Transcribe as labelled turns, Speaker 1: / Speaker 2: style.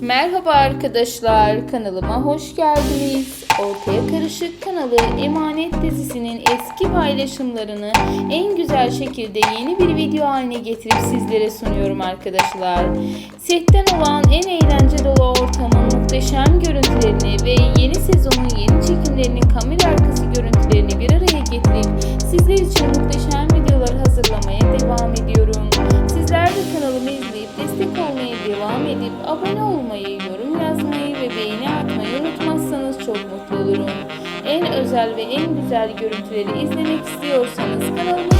Speaker 1: Merhaba arkadaşlar, kanalıma hoş geldiniz. Ortaya Karışık kanalı Emanet dizisinin eski paylaşımlarını en güzel şekilde yeni bir video haline getirip sizlere sunuyorum arkadaşlar. Setten olan en eğlence dolu ortamın muhteşem görüntülerini ve yeni sezonun yeni çekimlerinin kamera arkası görüntülerini bir araya getirip edip abone olmayı, yorum yazmayı ve beğeni atmayı unutmazsanız çok mutlu olurum. En özel ve en güzel görüntüleri izlemek istiyorsanız kanalımı